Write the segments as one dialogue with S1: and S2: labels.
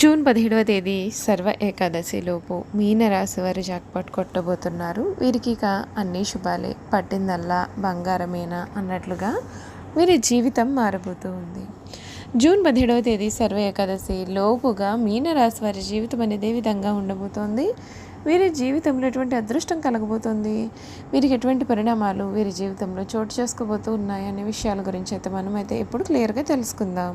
S1: June పదిహేడవ తేదీ సర్వ ఏకాదశిలోపు మీనరాశి వారి జాక్పాట్ కొట్టబోతున్నారు. వీరికి ఇక అన్ని శుభాలే. పట్టిందల్లా బంగారమేనా అన్నట్లుగా వీరి జీవితం మారబోతూ ఉంది. జూన్ పదిహేడవ తేదీ సర్వ ఏకాదశి లోపుగా మీనరాశి వారి జీవితం అనేది ఏ విధంగా ఉండబోతోంది. వీరి జీవితంలో ఎటువంటి అదృష్టం కలగబోతుంది? వీరికి ఎటువంటి పరిణామాలు వీరి జీవితంలో చోటు చేసుకోబోతూ ఉన్నాయి అనే విషయాల గురించి అయితే మనం అయితే ఇప్పుడు క్లియర్గా తెలుసుకుందాం.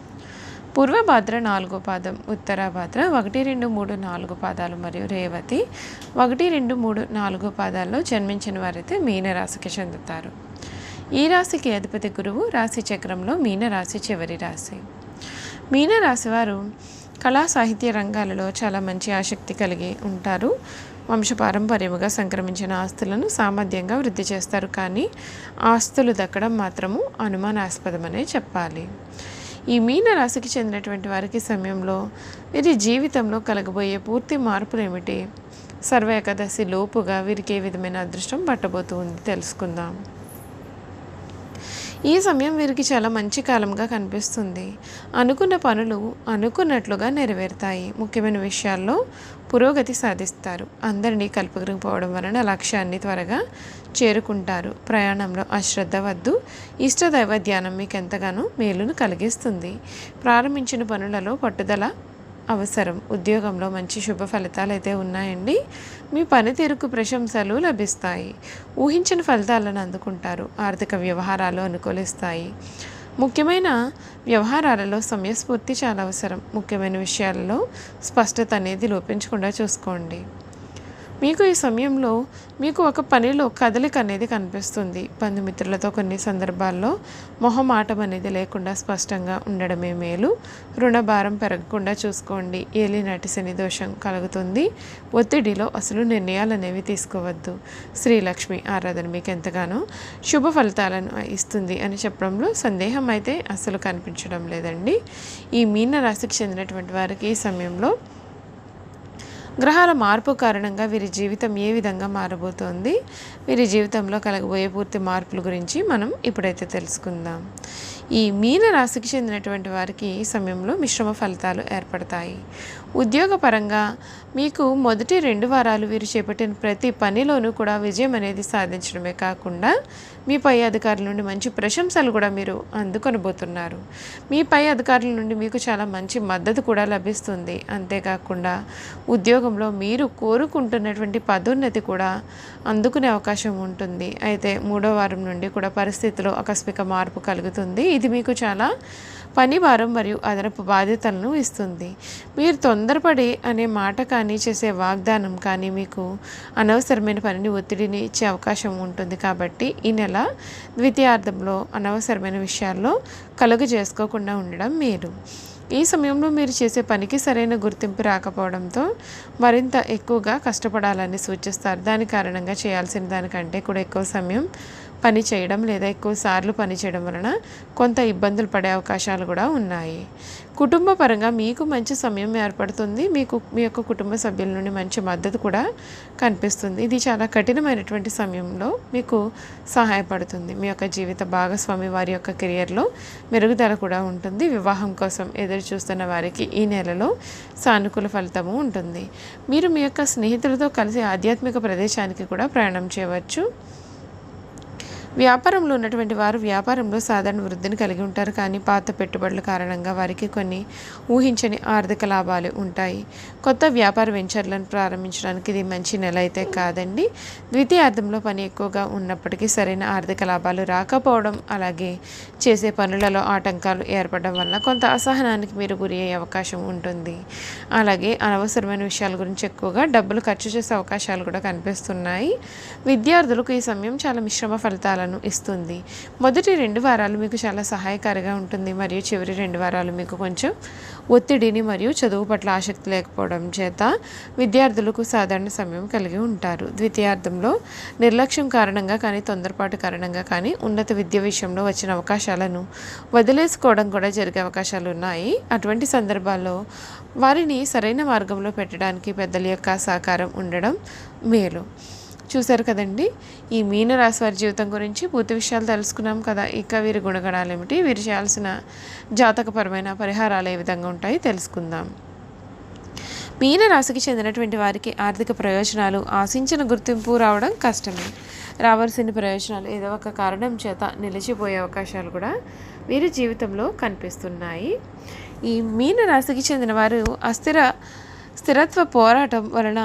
S1: పూర్వభాద్ర నాలుగో పాదం ఉత్తరాభాద్ర ఒకటి రెండు మూడు నాలుగు పాదాలు మరియు రేవతి ఒకటి రెండు మూడు నాలుగు పాదాల్లో జన్మించిన వారైతే మీనరాశికి చెందుతారు. ఈ రాశికి అధిపతి గురువు రాశి చక్రంలో మీనరాశి చివరి రాశి. మీనరాశి వారు కళా సాహిత్య రంగాలలో చాలా మంచి ఆసక్తి కలిగి ఉంటారు. వంశపారంపర్యముగా సంక్రమించిన ఆస్తులను సామర్థ్యంగా వృద్ధి చేస్తారు. కానీ ఆస్తులు దక్కడం మాత్రము అనుమానాస్పదమనే చెప్పాలి. ఈ మీన రాశికి చెందినటువంటి వారికి సమయంలో వీరి జీవితంలో కలగబోయే పూర్తి మార్పులు ఏమిటి సర్వ ఏకాదశి లోపుగా వీరికి ఏ విధమైన అదృష్టం పట్టబోతుంది తెలుసుకుందాం. ఈ సమయం వీరికి చాలా మంచి కాలంగా కనిపిస్తుంది. అనుకున్న పనులు అనుకున్నట్లుగా నెరవేరుతాయి. ముఖ్యమైన విషయాల్లో పురోగతి సాధిస్తారు. అందరినీ కలుపుకుపోవడం వలన లక్ష్యాన్ని త్వరగా చేరుకుంటారు. ప్రయాణంలో అశ్రద్ధ వద్దు. ఇష్టదైవ ధ్యానం మీకు ఎంతగానో మేలును కలిగిస్తుంది. ప్రారంభించిన పనులలో పట్టుదల అవసరం. ఉద్యోగంలో మంచి శుభ ఫలితాలు అయితే ఉన్నాయండి. మీ పనితీరుకు ప్రశంసలు లభిస్తాయి. ఊహించిన ఫలితాలను అందుకుంటారు. ఆర్థిక వ్యవహారాలు అనుకూలిస్తాయి. ముఖ్యమైన వ్యవహారాలలో సమయస్ఫూర్తి చాలా అవసరం. ముఖ్యమైన విషయాలలో స్పష్టత అనేది లోపించకుండా చూసుకోండి. మీకు ఈ సమయంలో మీకు ఒక పనిలో కదలిక అనేది కనిపిస్తుంది. బంధుమిత్రులతో కొన్ని సందర్భాల్లో మొహమాటం అనేది లేకుండా స్పష్టంగా ఉండడమే మేలు. రుణభారం పెరగకుండా చూసుకోండి. ఏలినాటి శని దోషం కలుగుతుంది. ఒత్తిడిలో అసలు నిర్ణయాలు అనేవి తీసుకోవద్దు. శ్రీలక్ష్మి ఆరాధన మీకు ఎంతగానో శుభ ఫలితాలను ఇస్తుంది అని చెప్పడంలో సందేహం అయితే అసలు కనిపించడం లేదండి. ఈ మీన రాశికి చెందినటువంటి వారికి ఈ సమయంలో గ్రహాల మార్పు కారణంగా వీరి జీవితం ఏ విధంగా మారబోతోంది వీరి జీవితంలో కలగబోయే పూర్తి మార్పుల గురించి మనం ఇప్పుడైతే తెలుసుకుందాం. ఈ మీన రాశికి చెందినటువంటి వారికి ఈ సమయంలో మిశ్రమ ఫలితాలు ఏర్పడతాయి. ఉద్యోగపరంగా మీకు మొదటి రెండు వారాలు వీరు చేపట్టిన ప్రతి పనిలోనూ కూడా విజయం అనేది సాధించడమే కాకుండా మీ పై అధికారుల నుండి మంచి ప్రశంసలు కూడా మీరు అందుకొనబోతున్నారు. మీ పై అధికారుల నుండి మీకు చాలా మంచి మద్దతు కూడా లభిస్తుంది. అంతేకాకుండా ఉద్యోగంలో మీరు కోరుకుంటున్నటువంటి పదోన్నతి కూడా అందుకునే అవకాశం ఉంటుంది. అయితే మూడో వారం నుండి కూడా పరిస్థితిలో ఆకస్మిక మార్పు కలుగుతుంది. ఇది మీకు చాలా పని భారం మరియు అదనపు బాధ్యతలను ఇస్తుంది. మీరు తొందరపడి అనే మాట కానీ చేసే వాగ్దానం కానీ మీకు అనవసరమైన పనిని ఒత్తిడిని ఇచ్చే అవకాశం ఉంటుంది. కాబట్టి ఈ నెల ద్వితీయార్థంలో అనవసరమైన విషయాల్లో కలుగు చేసుకోకుండా ఉండడం మేలు. ఈ సమయంలో మీరు చేసే పనికి సరైన గుర్తింపు రాకపోవడంతో మరింత ఎక్కువగా కష్టపడాలని సూచిస్తారు. దాని కారణంగా చేయాల్సిన దానికంటే కూడా ఎక్కువ సమయం పని చేయడం లేదా ఎక్కువ సార్లు పని చేయడం వలన కొంత ఇబ్బందులు పడే అవకాశాలు కూడా ఉన్నాయి. కుటుంబ పరంగా మీకు మంచి సమయం ఏర్పడుతుంది. మీకు మీ యొక్క కుటుంబ సభ్యుల నుండి మంచి మద్దతు కూడా కనిపిస్తుంది. ఇది చాలా కఠినమైనటువంటి సమయంలో మీకు సహాయపడుతుంది. మీ యొక్క జీవిత భాగస్వామి వారి యొక్క కెరియర్లో మెరుగుదల కూడా ఉంటుంది. వివాహం కోసం ఎదురు చూస్తున్న వారికి ఈ నెలలో సానుకూల ఫలితము ఉంటుంది. మీరు మీ యొక్క స్నేహితులతో కలిసి ఆధ్యాత్మిక ప్రదేశానికి కూడా ప్రయాణం చేయవచ్చు. వ్యాపారంలో ఉన్నటువంటి వారు వ్యాపారంలో సాధారణ వృద్ధిని కలిగి ఉంటారు. కానీ పాత పెట్టుబడుల కారణంగా వారికి కొన్ని ఊహించని ఆర్థిక లాభాలు ఉంటాయి. కొత్త వ్యాపార వెంచర్లను ప్రారంభించడానికి ఇది మంచి నెల అయితే కాదండి. ద్వితీయార్థంలో పని ఎక్కువగా ఉన్నప్పటికీ సరైన ఆర్థిక లాభాలు రాకపోవడం అలాగే చేసే పనులలో ఆటంకాలు ఏర్పడడం వల్ల కొంత అసహనానికి మీరు గురి అయ్యే అవకాశం ఉంటుంది. అలాగే అనవసరమైన విషయాల గురించి ఎక్కువగా డబ్బులు ఖర్చు చేసే అవకాశాలు కూడా కనిపిస్తున్నాయి. విద్యార్థులకు ఈ సమయం చాలా మిశ్రమ ఫలితాలు ఫలితాలను ఇస్తుంది. మొదటి రెండు వారాలు మీకు చాలా సహాయకారిగా ఉంటుంది. మరియు చివరి రెండు వారాలు మీకు కొంచెం ఒత్తిడిని మరియు చదువు పట్ల ఆసక్తి లేకపోవడం చేత విద్యార్థులకు సాధారణ సమయం కలిగి ఉంటారు. ద్వితీయార్థంలో నిర్లక్ష్యం కారణంగా కానీ తొందరపాటు కారణంగా కానీ ఉన్నత విద్య విషయంలో వచ్చిన అవకాశాలను వదిలేసుకోవడం కూడా జరిగే అవకాశాలు ఉన్నాయి. అటువంటి సందర్భాల్లో వారిని సరైన మార్గంలో పెట్టడానికి పెద్దల యొక్క సహకారం ఉండడం మేలు. చూశారు కదండి. ఈ మీనరాశి వారి జీవితం గురించి పూర్తి విషయాలు తెలుసుకున్నాం కదా. ఇక వీరి గుణగణాలు ఏమిటి? వీరు చేయాల్సిన జాతకపరమైన పరిహారాలు ఏ విధంగా ఉంటాయి తెలుసుకుందాం. మీనరాశికి చెందినటువంటి వారికి ఆర్థిక ప్రయోజనాలు ఆశించిన గుర్తింపు రావడం కష్టమే. రావాల్సిన ప్రయోజనాలు ఏదో ఒక కారణం చేత నిలిచిపోయే అవకాశాలు కూడా వీరి జీవితంలో కనిపిస్తున్నాయి. ఈ మీన రాశికి చెందిన వారు అస్థిర స్థిరత్వ పోరాటం వలన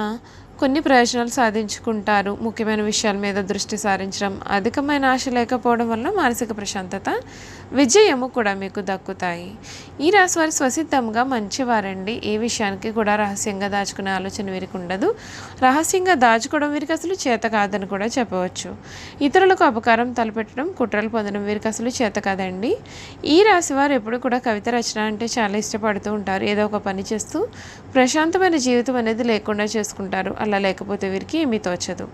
S1: కొన్ని ప్రయోజనాలు సాధించుకుంటారు. ముఖ్యమైన విషయాల మీద దృష్టి సారించడం అధికమైన ఆశ లేకపోవడం వల్ల మానసిక ప్రశాంతత విజయము కూడా మీకు దక్కుతాయి. ఈ రాశి వారు స్వసిద్ధంగా మంచివారండి. ఏ విషయానికి కూడా రహస్యంగా దాచుకునే ఆలోచన వీరికి ఉండదు. రహస్యంగా దాచుకోవడం వీరికి అసలు చేత కాదని కూడా చెప్పవచ్చు. ఇతరులకు అపకారం తలపెట్టడం కుట్రలు పొందడం వీరికి అసలు చేత కాదండి. ఈ రాశి వారు ఎప్పుడు కూడా కవిత రచన అంటే చాలా ఇష్టపడుతూ ఉంటారు. ఏదో ఒక పని చేస్తూ ప్రశాంతమైన జీవితం అనేది లేకుండా చేసుకుంటారు. అలా లేకపోతే వీరికి ఏమీ తోచదు.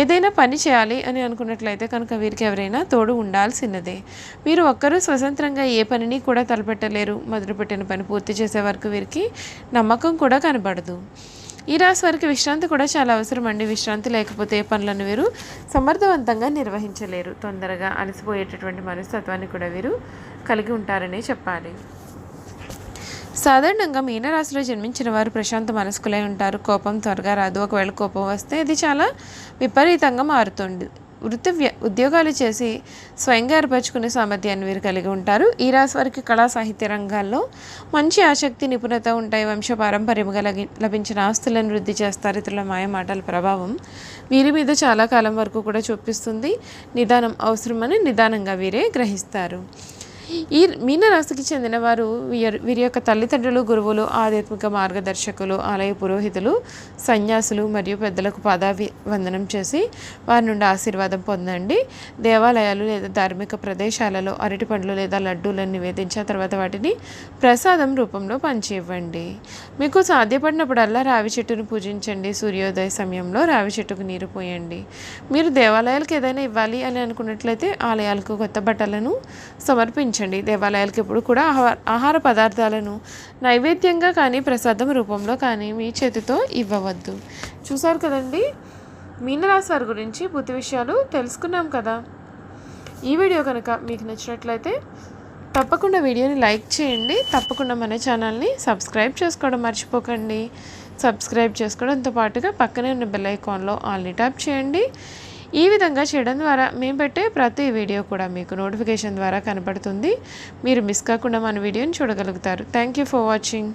S1: ఏదైనా పని చేయాలి అని అనుకున్నట్లయితే కనుక వీరికి ఎవరైనా తోడు ఉండాల్సినదే. వీరు ఒక్కరూ స్వతంత్రంగా ఏ పనిని కూడా తలపెట్టలేరు. మొదలుపెట్టిన పని పూర్తి చేసే వరకు వీరికి నమ్మకం కూడా కనబడదు. ఈ రాశి వారికి విశ్రాంతి కూడా చాలా అవసరం అండి విశ్రాంతి లేకపోతే ఏ పనులను వీరు సమర్థవంతంగా నిర్వహించలేరు. తొందరగా అలసిపోయేటటువంటి మనస్తత్వాన్ని కూడా వీరు కలిగి ఉంటారనే చెప్పాలి. సాధారణంగా మీనరాశిలో జన్మించిన వారు ప్రశాంత మనస్కులై ఉంటారు. కోపం త్వరగా రాదు. ఒకవేళ కోపం వస్తే ఇది చాలా విపరీతంగా మారుతుంది. వృత్తి ఉద్యోగాలు చేసి స్వయంగా ఏర్పరచుకునే సామర్థ్యాన్ని వీరు కలిగి ఉంటారు. ఈ రాశి వారికి కళా సాహిత్య రంగాల్లో మంచి ఆసక్తి నిపుణత ఉంటాయి. వంశ పారంపర్యంగా లభించిన ఆస్తులను వృద్ధి చేస్తారు. ఇతరుల మాయ మాటల ప్రభావం వీరి మీద చాలా కాలం వరకు కూడా చూపిస్తుంది. నిదానం అవసరమని నిదానంగా వీరే గ్రహిస్తారు. ఈ మీనరాశికి చెందిన వారు వీరి యొక్క తల్లిదండ్రులు గురువులు ఆధ్యాత్మిక మార్గదర్శకులు ఆలయ పురోహితులు సన్యాసులు మరియు పెద్దలకు పాదావి వందనం చేసి వారి నుండి ఆశీర్వాదం పొందండి. దేవాలయాలు లేదా ధార్మిక ప్రదేశాలలో అరటి పండ్లు లేదా లడ్డూలను నివేదించిన తర్వాత వాటిని ప్రసాదం రూపంలో పంచివ్వండి. మీకు సాధ్యపడినప్పుడల్లా రావి చెట్టును పూజించండి. సూర్యోదయ సమయంలో రావి చెట్టుకు నీరు పోయండి. మీరు దేవాలయాలకు ఏదైనా ఇవ్వాలి అని అనుకున్నట్లయితే ఆలయాలకు కొత్త బట్టలను సమర్పించండి గమనించండి దేవాలయాలకు ఎప్పుడు కూడా ఆహార పదార్థాలను నైవేద్యంగా కానీ ప్రసాదం రూపంలో కానీ మీ చేతితో ఇవ్వవద్దు. చూసారు కదండి? మీనరాశి వారి గురించి పూర్తి విషయాలు తెలుసుకున్నాం కదా. ఈ వీడియో కనుక మీకు నచ్చినట్లయితే తప్పకుండా వీడియోని లైక్ చేయండి. తప్పకుండా మన ఛానల్ని సబ్స్క్రైబ్ చేసుకోవడం మర్చిపోకండి. సబ్స్క్రైబ్ చేసుకోవడంతో పాటుగా పక్కనే ఉన్న బెల్ ఐకాన్లో ఆల్ని ట్యాప్ చేయండి. ఈ విధంగా చేయడం ద్వారా మేము పెట్టే ప్రతి వీడియో కూడా మీకు నోటిఫికేషన్ ద్వారా కనపడుతుంది. మీరు మిస్ కాకుండా మన వీడియోని చూడగలుగుతారు. Thank you for watching